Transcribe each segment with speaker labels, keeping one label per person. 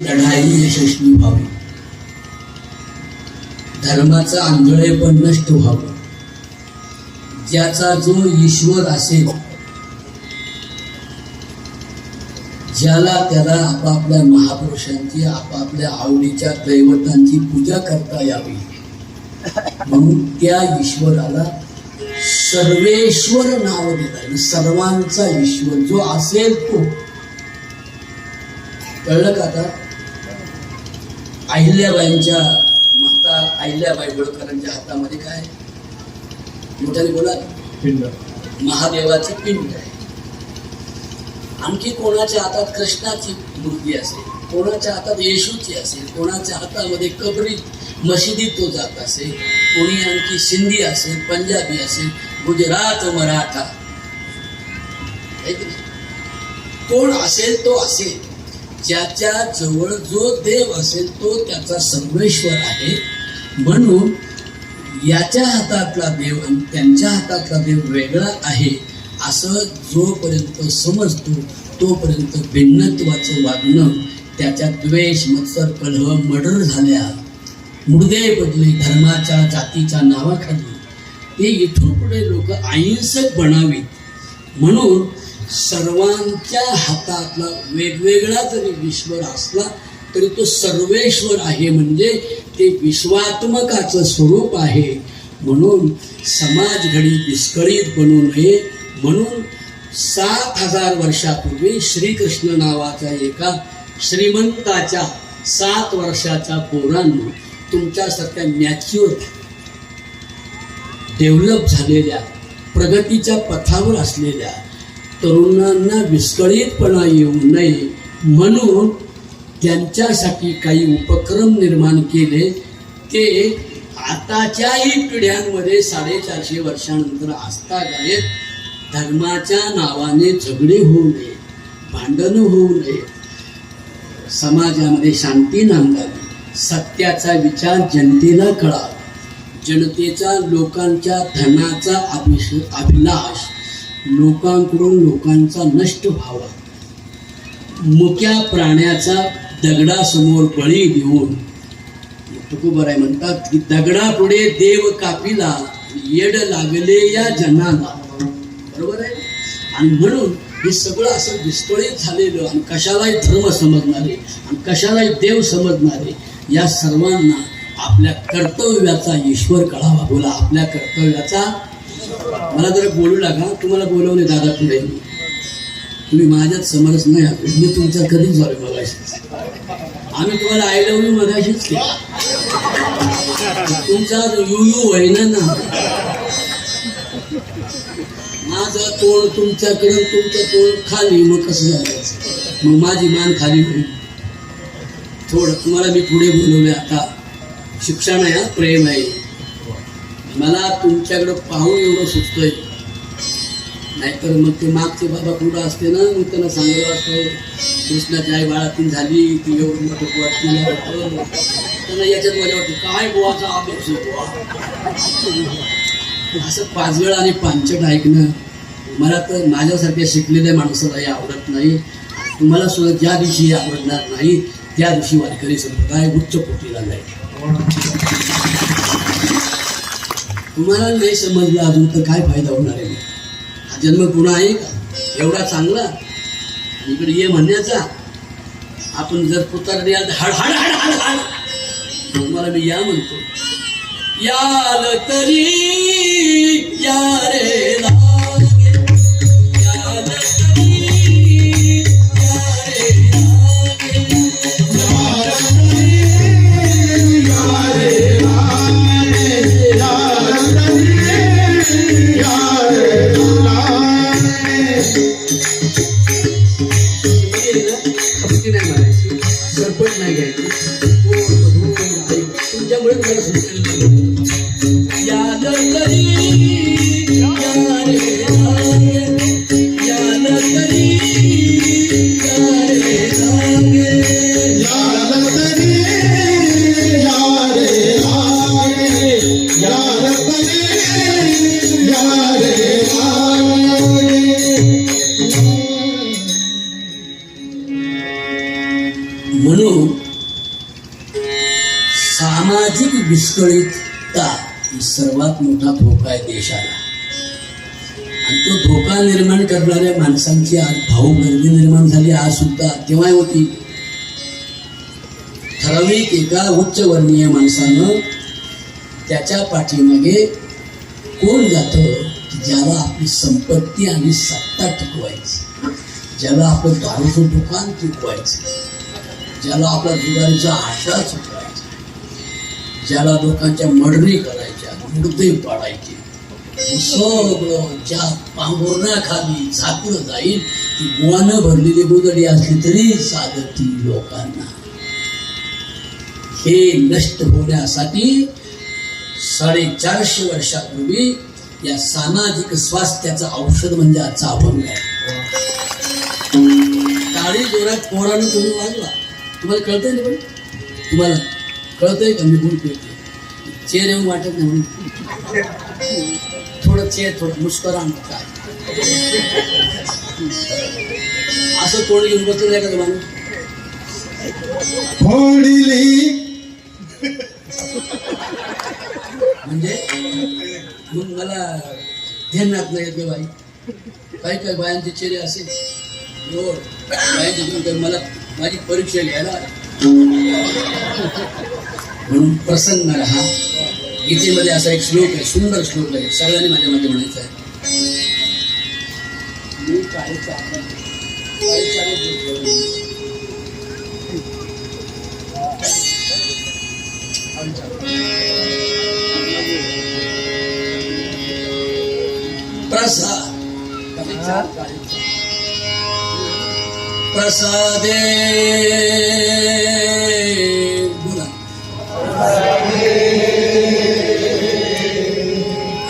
Speaker 1: लढाई यशस्वी व्हावी. धर्माचं आंधळे पण नष्ट व्हावं. ज्याचा जो ईश्वर असेल ज्याला त्याला आपापल्या महापुरुषांची आपापल्या आवडीच्या दैवतांची पूजा करता यावी. म्हणून त्या ईश्वराला सर्वेश्वर नाव दिलं. सर्वांचा ईश्वर जो असेल तो. कळलं का आता? अहिल्याबाईंच्या माता अहिल्याबाई होळकरांच्या हातामध्ये काय? मोठ्याने बोला.
Speaker 2: पिंड.
Speaker 1: महादेवाची पिंड आहे. आणखी कोणाच्या हातात कृष्णाची मूर्ती असेल कोणाच्या हातात येशूची असेल कोणाच्या हातामध्ये कबरी मशिदीत तो जात असेल कोणी आणखी सिंधी असेल पंजाबी असेल गुजरात मराठा? कोण असेल तो असेल. ज्याच्या जवळ जो देव असेल तो त्याचा सर्वेश्वर आहे. म्हणून याच्या हातातला देव आणि त्यांच्या हातातला देव वेगळा आहे असं जोपर्यंत समजतो तोपर्यंत भिन्नत्वाचं वागणं त्याच्या द्वेष मत्सर कलह मर्डर झाल्या. मुडदे पडले धर्माच्या जातीच्या नावाखाली. ते इथून पुढे लोक अहिंसक बनावीत. म्हणून सर्वांच्या हातातला वेगवेगळा जरी ईश्वर असला तरी तो सर्वेश्वर आहे. म्हणजे ते विश्वात्मकाचं स्वरूप आहे. म्हणून समाज घडी विस्कळीत बनू नये. म्हणून सात हजार वर्षापूर्वी श्रीकृष्ण नावाच्या एका श्रीमंताच्या सात वर्षाच्या पोरांना तुमच्यासारख्या मॅच्युअर डेव्हलप झालेल्या प्रगतीच्या पथावर असलेल्या तरुणांना विस्कळीतपणा येऊ नये म्हणून त्यांच्यासाठी काही उपक्रम निर्माण केले. ते आताच्याही पिढ्यांमध्ये साडेचारशे वर्षानंतर असता आहेत. धर्माच्या नावाने झगडे होऊ नये भांडणं होऊ नये. समाजामध्ये शांती नांदावी सत्याचा विचार जनतेला कळावा. जनतेचा लोकांच्या धनाचा अभिष अभिलाष लोकांकडून लोकांचा नष्ट व्हावा. मुक्या प्राण्याचा दगडासमोर बळी देऊन तुकोबराय म्हणतात की दगडापुढे देव कापिला येड लागले या जनाला. बरोबर आहे? आणि म्हणून हे सगळं असं विस्कळीत झालेलं आणि कशालाही धर्म समजणारे आणि कशालाही देव समजणारे या सर्वांना आपल्या कर्तव्याचा ईश्वर कळावा. बोला आपल्या कर्तव्याचा मला जरा बोलू लागा. तुम्हाला बोलवले दादा पुढे. तुम्ही माझ्यात समरस नाही आहात. मी तुमचा कधीच झालो मगाशी आम्ही तुम्हाला आय लव्ह यू मगाशीच केला. तुमचा यू यू होईना ना माझं तोंड तुमच्याकडे तुमचं तोंड खाली. मग कसं झालं? मग माझी मान खाली होईल. थोडं तुम्हाला मी पुढे बोलवले आता. शिक्षण आहे हा, प्रेम आहे. मला तुमच्याकडं पाहून एवढं सुचतंय. नाहीतर मग ते मागचे बाबा कुठं असते ना मग त्यांना सांगायला असतं कृष्णाची आई बाळातून झाली ती एवढं मोठं बुवा त्यांना याच्यात मला वाटतं काय बुवाचा अभ्यास आहे असं पाच वेळा आणि पांचट ऐकणं मला तर माझ्यासारख्या शिकलेल्या माणसाला हे आवडत नाही. तुम्हाला सुद्धा ज्या दिवशी हे आवडणार नाही त्या दिवशी वारकरी संप्रदाय उच्च कोटीला जाईल. तुम्हाला नाही समजलं अजून तर काय फायदा होणार आहे? हा जन्म पुन्हा आहे का? एवढा चांगला? आणि इकडे ये म्हणण्याचा. आपण जर पुतार याल हड हड हड हड हड. तुम्हाला मी या म्हणतो. याल तरी या रे ही सर्वात मोठा धोका आहे देशाला. आणि तो धोका निर्माण करणाऱ्या माणसांची आज भाऊ गर्दी निर्माण झाली. आज सुद्धा केव्हा होती. ठराविक एका उच्चवर्णीय माणसानं त्याच्या पाठीमागे कोण जातं की ज्याला आपली संपत्ती आणि सत्ता टिकवायची? ज्याला आपलं दारूचं दुकान टिकवायचं? ज्याला आपला जुगारीचा आशा चुकवायचा? ज्याला लोकांच्या मडणी करायच्या मुर्दे पाडायचे. सगळं ज्या पांघरुणाखाली झाकलं जाईल ती गुवानं भरलेली गोदडी असली तरी साधती लोकांना. हे नष्ट होण्यासाठी साडेचारशे वर्षापूर्वी या सामाजिक स्वास्थ्याचं औषध म्हणजे आजचा अभंग आहे. काळी जोरात पोरानं तुम्ही वाजला तुम्हाला कळतंय ना पण? तुम्हाला कळतंय का मी बोलतोय ते? चेर येऊन वाटत नाही म्हणून. थोडं चेर थोडं मुस्करान काय? असं तोंड घेऊन बसलं नाही का तो माणूस
Speaker 2: फोडली.
Speaker 1: म्हणजे? मग मला ध्यानात नाही येत बाई. काही काही बायांचे चेहरे असे बायांचे मला माझी परीक्षा घ्यायला. म्हणून प्रसन्न राहा. गीतेमध्ये असा एक श्लोक आहे सुंदर श्लोक आहे. सगळ्यांनी माझ्या मध्ये म्हणायचं आहे. प्रसा प्रसादे। बोला.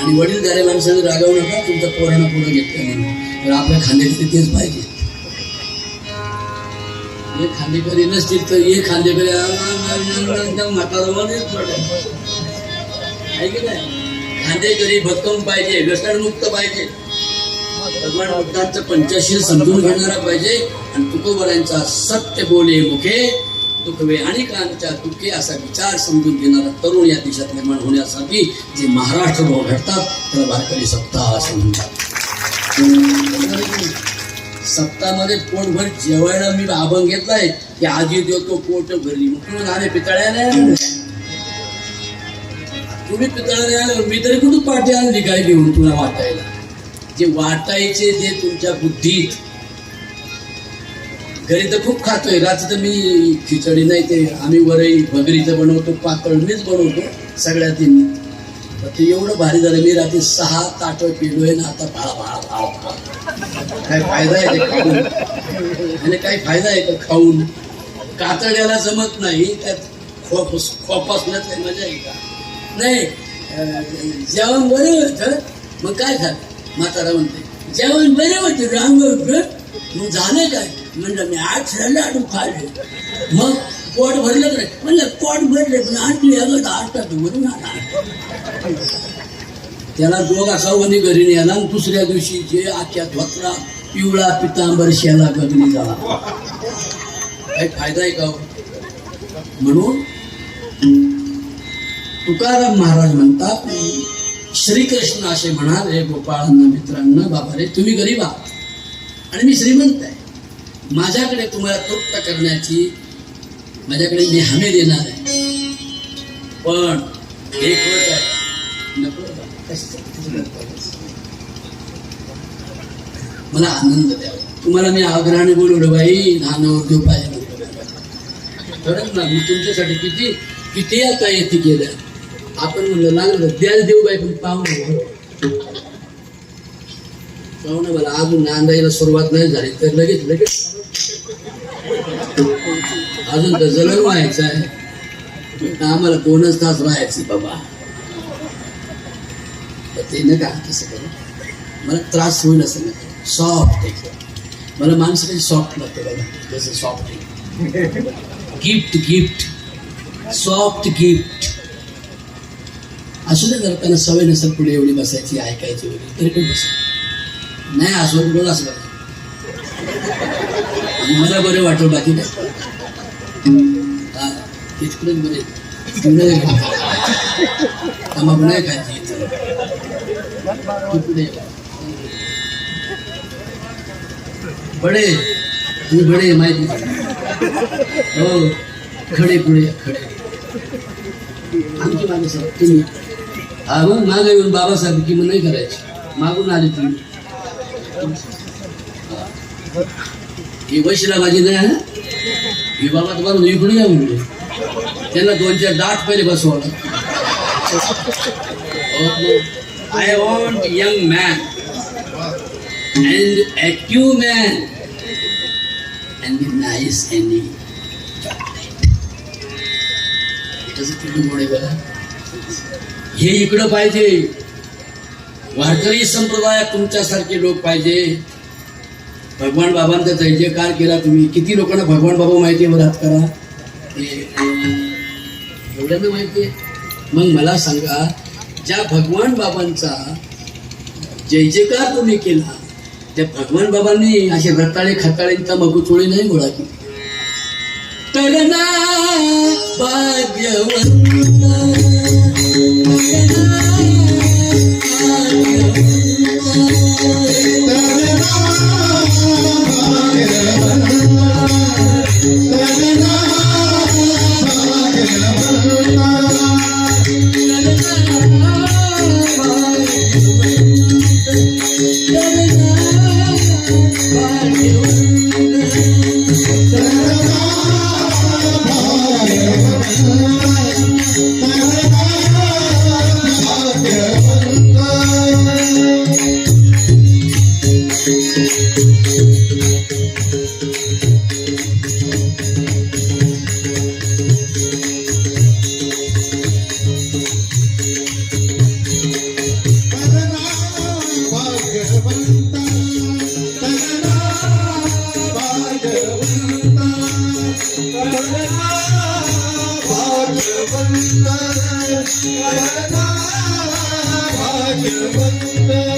Speaker 1: आणि वडीलधारे माणसाने रागवू नका तुमचं पोरांना पूर्ण घेतलं म्हणून. तर आपल्या खांदेकरी तेच पाहिजे. हे खांदेकरी नसतील तर हे खांदेकरी म्हातारामध्येच पडेल. आहे की नाही? खांदेकरी भक्कम पाहिजे व्यसनमुक्त पाहिजे. भगवान बुद्धांचं समजून घेणारा पाहिजे. आणि तुकोबरांचा सत्य बोले मुखे दुखवे आणि कांच्या दुःखे असा विचार समजून घेणारा तरुण या देशात निर्माण होण्यासाठी जे महाराष्ट्र भाव घडतात त्याला वारकरी सप्ताह असं म्हणतात सप्तामध्ये पोटभर जेवायला मी आभंग घेतलाय. की आजी देतो पोट भरली. मग झाले पितळ्याने. तुम्ही पितळ्याने मी तरी कुठून पाठी आणली काय घेऊन तुला वाटायला? जे वाटायचे जे तुमच्या बुद्धीत. घरी तर खूप खातोय. रात्री तर मी खिचडी नाही ते आम्ही वरही भगरीचं बनवतो पातळ मीच बनवतो सगळ्यात तर ते एवढं भारी झालं मी रात्री सहा ताट पिलोय ना आता भाळा भाळा भाळा भाळा. काय फायदा आहे ते खाऊन? आणि काही फायदा आहे का खाऊन? कातड्याला जमत नाही त्यात खोप खोपासण्यात काही मजा आहे का? नाही जेवण बरं होतं मग काय झालं? म्हातारा म्हणते जेवण बरे होते रांग मग झालं काय? म्हणलं मी आठ लाडू खाल्ले. मग पोट भरलं का म्हणलं पोट भरले पण आठली अगं आठ भरून त्याला दोघ असावणी घरी नेला आणि दुसऱ्या दिवशी जे आख्या धोत्रा पिवळा पितांबर शेला गगनी झाला. काही फायदा आहे का हो? म्हणून तुकाराम महाराज म्हणतात श्रीकृष्ण असे म्हणाल गोपाळांना मित्रांना बाबा रे तुम्ही गरीब आहात. आणि मी श्रीमंत आहे. माझ्याकडे तुम्हाला तृप्त करण्याची माझ्याकडे मी हमी देणार आहे. पण एक वट आहे. नको मला आनंद द्यावा. तुम्हाला मी आग्रहाने बोलवलं बाई नानावर घेऊ पाहिजे. खरंच ना मी तुमच्यासाठी किती किती आता येते केलं आपण म्हणलं लागलं द्याल देऊ बाई पण पाहुणे पाहुणे मला अजून नांदायला सुरुवात नाही झाली. तर लगेच लगेच. अजून तर जलम व्हायचं आहे. आम्हाला दोनच तास राहायचे बाबा. ते नका तसं करू मला त्रास होईल असं नका सॉफ्ट एकदम मला माणसं काही सॉफ्ट लागतं बघा जसं soft gift gift soft gift असू दे जर त्यांना सवय नसेल पुढे एवढी बसायची ऐकायची वगैरे तरी पण बसा. नाही असं कुठं असं मला बरं वाटलं बाकी काय. हा तिथपर्यंत बरे मग नाही खायची इथं. बडे तुम्ही बडे माहिती हो खडे पुढे खडे. आमची मागे तुम्ही. हा मग मागे येऊन बाबासाहेब की मग नाही करायची. मागून आले तुम्ही. ही वशिला माझी नाही आहे ही बाबा तुम्हाला इकडे या म्हणजे त्यांना दोन चार दात पहिले बसवलं I want young man and active man and nice and कसं किती गोड बघा हे इकडं पाहिजे. वारकरी संप्रदायात तुमच्यासारखे लोक पाहिजे. भगवान बाबांचा जयजयकार केला तुम्ही. किती लोकांना भगवान बाबा माहिती आहे? हात करा. एवढ्यांना माहिती आहे? मग मला सांगा ज्या भगवान बाबांचा जय जयकार तुम्ही केला त्या भगवान बाबांनी असे रताळे खताळेंचा मगुचोळी नाही गोळा केली. भाग्यवंत Thank you. टाळे वाजवा.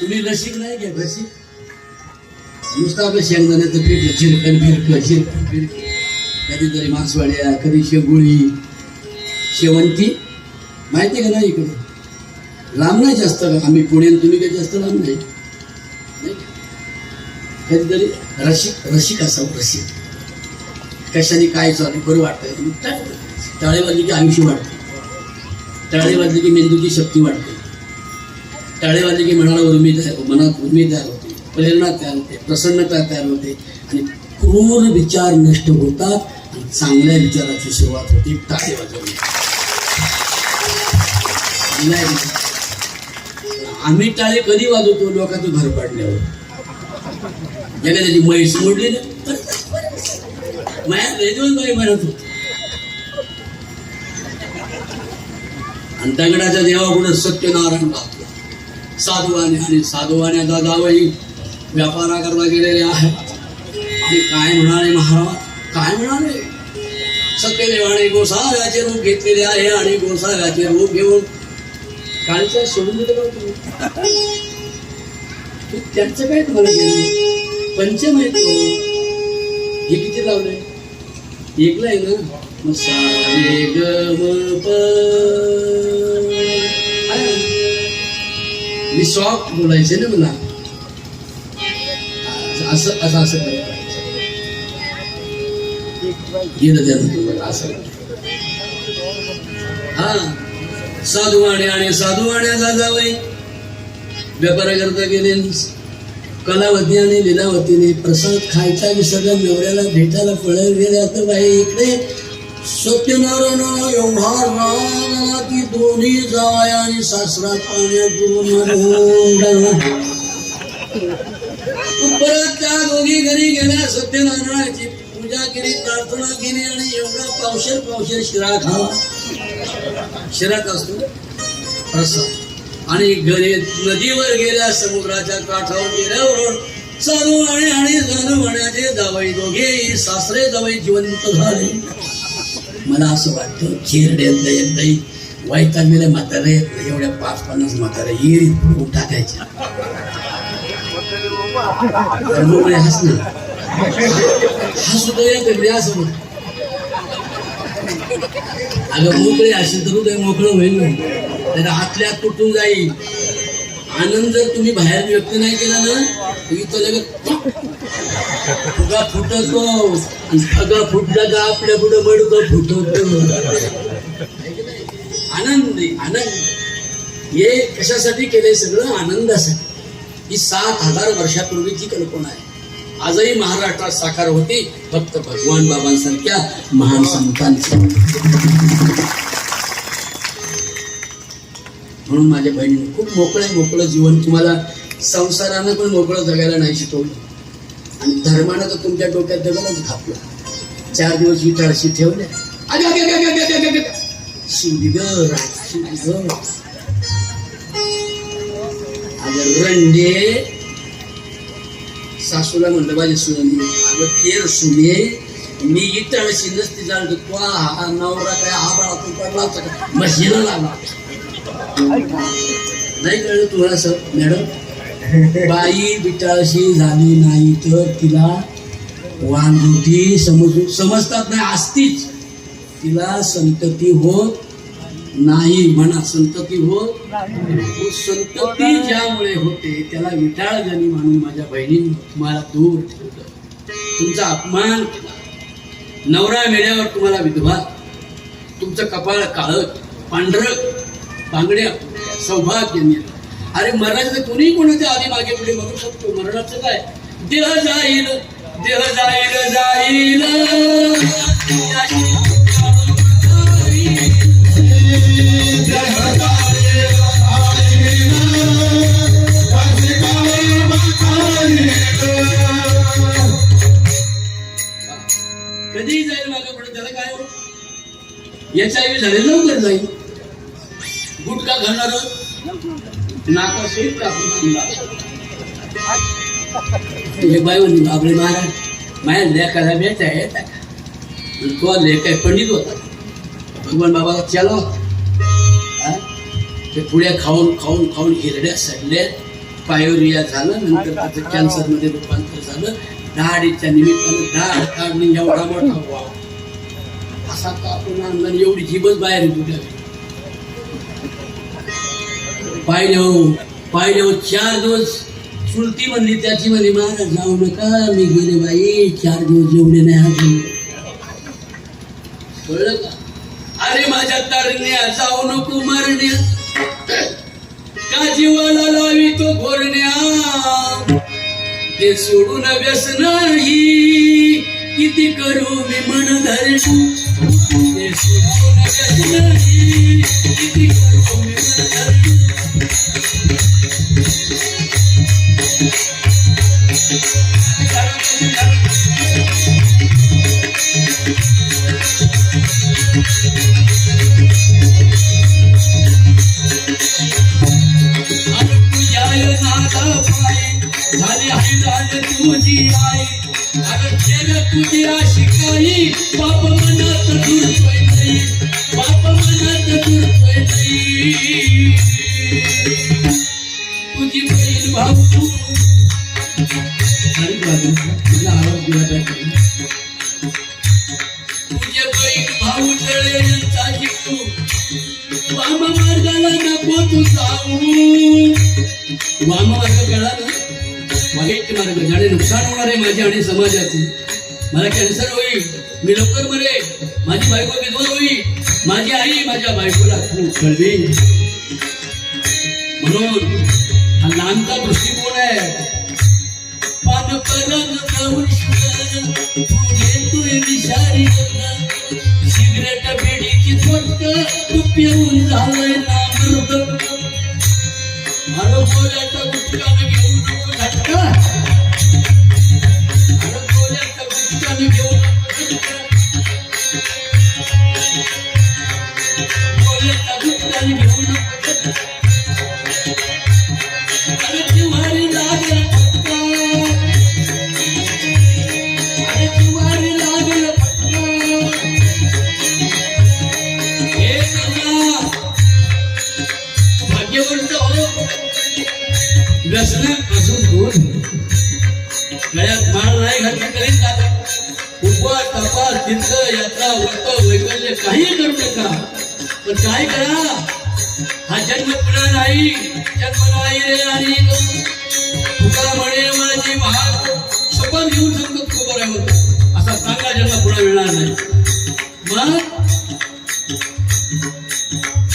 Speaker 1: तुम्ही रसिक नाही घ्या रसिक? नुसतं आपलं शेंगदाण्याचं पीठ चिरकन फिरकं चिरकन फिरकं कधीतरी मासवाड्या कधी शेगुळी. शेवंती? माहिती का नाही इकडे? लांब नाही जास्त आम्ही पुणे तुम्ही काही जास्त लांब नाही. नाही का? कधीतरी रसिक रसिक असावं रसिक. कशाने काय चालू बरं वाटतंय. मग टाळे वाजले की आयुष्य वाढतं. टाळे वाजले की मेंदूची शक्ती वाढते. टाळे वाजले की मनाला उर्मी तयार मनात उर्मी तयार होते प्रेरणा तयार होते प्रसन्नता तयार होते आणि क्रूर विचार नष्ट होतात आणि चांगल्या विचाराची सुरुवात होते टाळे वाजवणे आम्ही टाळे कधी वाजवतो? लोकांचं घर पाडल्यावर. ज्याने त्याची म्हैस मोडली ना माझ्या रेजवून बाई म्हणत होती. आणि दगडाच्या देवापुढे सत्यनारायण लागतो साधुवाने आणि साधुवाण्याचा जावई व्यापारा करता गेलेले आहे. आणि काय म्हणाले महाराज? काय म्हणाले? सत्यदेवाने गोसाव्याचे रूप घेतलेले आहे आणि गोसाव्याचे रूप घेऊन कालच्या सोडून दिलं त्यांचं काय तुम्हाला गेलं पंचम आहे तो. हे किती लावले ऐकलंय आहे ना सा ग मी सॉफ्ट बोलायचे ना मला असं असं असं गेलं त्यानं असं हा साधुवाणे आणि साधुवाण्याचा जावई व्यापारा करता गेले कलावती आणि लिलावतीने प्रसाद खायचा विसर्जन नवऱ्याला भेटायला पळत गेल्या तर बाई इकडे सत्यनारायण एवढा राग की दोन्ही जाय आणि सासरा पाण्यात परत त्या दोघी घरी गेल्या सत्यनारायणाची. पूजा केली प्रार्थना केली आणि एवढा पावशेर पावशेर शिरा खावा. शिरात असतो प्रसाद. आणि घरी नदीवर गेल्या समुद्राच्या काठावर गेल्यावर चालू आणि आणि जाणं म्हणाचे जावई दोघे सासरे जावई जिवंत झाले. मला असं वाटतं खेरड्यातलं एकदाही. वैतागलेल्या म्हातारे एवढ्या पाच पन्नास म्हातारे येईल फुटून टाकायच्या हसणं हसू तर येते म्हणजे असं म्हण. अगं मोकळे असेल तर हृदय मोकळं होईल तर आतल्या तुटून जाईल. आनंद जर तुम्ही बाहेर व्यक्त नाही केला ना तुम्ही इथं लगेच फुगा फुटतो. आणि फगा फुटला का आपल्या पुढे बडक फुटवतो आनंद आनंद. हे कशासाठी केलंय सगळं? आनंदासाठी. ही सात हजार वर्षापूर्वीची कल्पना आहे. आजही महाराष्ट्रात साकार होती. फक्त भगवान बाबांसारख्या महान संतांची. म्हणून माझ्या बहिणीने खूप मोकळं मोकळं जीवन तुम्हाला संसारानं पण मोकळं जगायला नाही शिकवलं. आणि धर्मानं तर तुमच्या डोक्यात दगडच घातलं. चार दिवस विचारशी ठेवले शिवली ग ग. रंडे. सासूला म्हणलं पाहिजे सुनंदी अगं तेर सुने. मी इटाळशी नसती जाणतो. तो हा नवरा काय हा बाळा तू पडला होता का? म्हशीला लागला नाही कळलं तुम्हाला सर मॅडम? बाई बिटाशी झाली नाही तर तिला वांजुटी समजू समजतात नाही असतीच. तिला संतती होत नाही म्हणा संतती होत संतती ज्यामुळे होते त्याला विटाळ जणी म्हणून माझ्या बहिणीने तुम्हाला दूर ठेवलं. तुमचा अपमान केला. नवरा मेल्यावर तुम्हाला विधवा. तुमचं कपाळ काळं पांढरं. बांगड्या सौभाग्य निर्माण. अरे मरणाचं कोणीही कोणाच्या आधी मागे पुढे बघू शकतो. मरणाचं काय? देह जाईल देह जाईल जाईल. कधीही जाईल मागे पुढे त्याला काय हो याच्या आई झाले लवकर जाईल. गुटखा घालणार नाकाशी हे बाई म्हणली बाबरे महाराज माझ्या लेखाला बेटा येता तो लेख आहे पंडित होता. भगवान बाबा चलो ते पुढे खाऊन खाऊन खाऊन हिरड्या सडल्या पायोरिया झालं नंतर त्याचं कॅन्सरमध्ये रूपांतर झालं. दाढीच्या निमित्तानं दाढ काढणे एवढा मोठा वाव. असा कापून आणला एवढी जीबच बाहेर येतो पाहिले हो चार दिवस चुलती म्हणली त्याची म्हणे महाराज जाऊ नका मी गेले बाई चार दिवस जेवले नाही हात कळलं का? अरे माझ्या तरण्या जाऊ नको मरण्या. का जीवाला लावी तो घोरण्या? ते सोडून व्यसन नाही. किती करू मी मन धरण ते सोडून व्यसन नाही. किती करू मी मन वामा मार्गाला नको तू जाऊ. वामा मार्ग कळला? ना वाईट मार्ग ज्याने नुकसान होणार आहे माझे आणि समाजाचे. मला कॅन्सर होईल. मी लवकर मरे माझी बायको विधवा होईल. माझी आई माझ्या बायकोला खूप कळवेल म्हणून हा लांबचा दृष्टिकोन आहे. पान परग जाऊन शुगर तू विषारी रत्न सिगरेट बेडीची फटक झालंय नामृत अरे गोल्याचा गुटकान शपथ घेऊन सांगतो तू बरोबर असा चांगला जन्म पुन्हा मिळणार नाही. मग?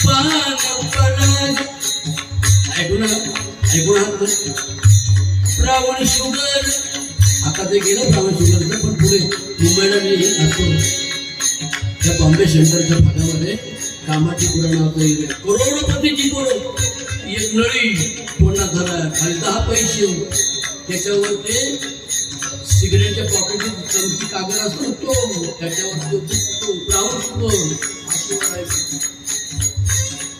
Speaker 1: पान पराग ऐकू ना ऐकू ना श्रावण शुगर. आता ते गेलं श्रावण शुगरचं पण पुढे मुंबईला मी असतो त्या बॉम्बे सेंटरच्या भागामध्ये कामाची पुराण होतं करोडपतीची पोरं. एक नळी कोणा झाला. खाली दहा पैसे त्याच्यावर ते सिगरेटच्या पॉकेटची चमची कागद असतो तो त्याच्यावर तो तो ब्राऊन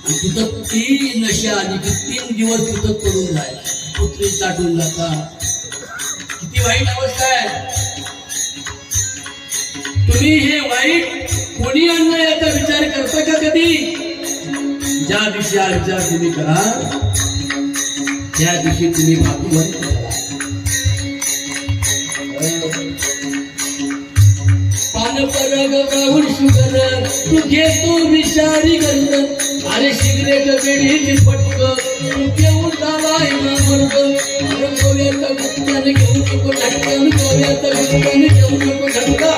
Speaker 1: आणि तिथं ती नशा आली की तीन दिवस तिथं करून जायला पुत्री चाटून जातात किती वाईट अवस्था आहे. तुम्ही हे वाईट कोणी आणलं याचा विचार करता का कधी? ज्या दिवशी विचार तुम्ही करा त्या दिवशी तुम्ही भाग्यवान तू घेतो विषारी गंध. अरे सिगरेट बेडीची पटक तू घेऊन झालाय ना वर्ग अरे गोव्याचा घेऊ नको झटकन गोव्याचा गुटक्याने घेऊ नको झटका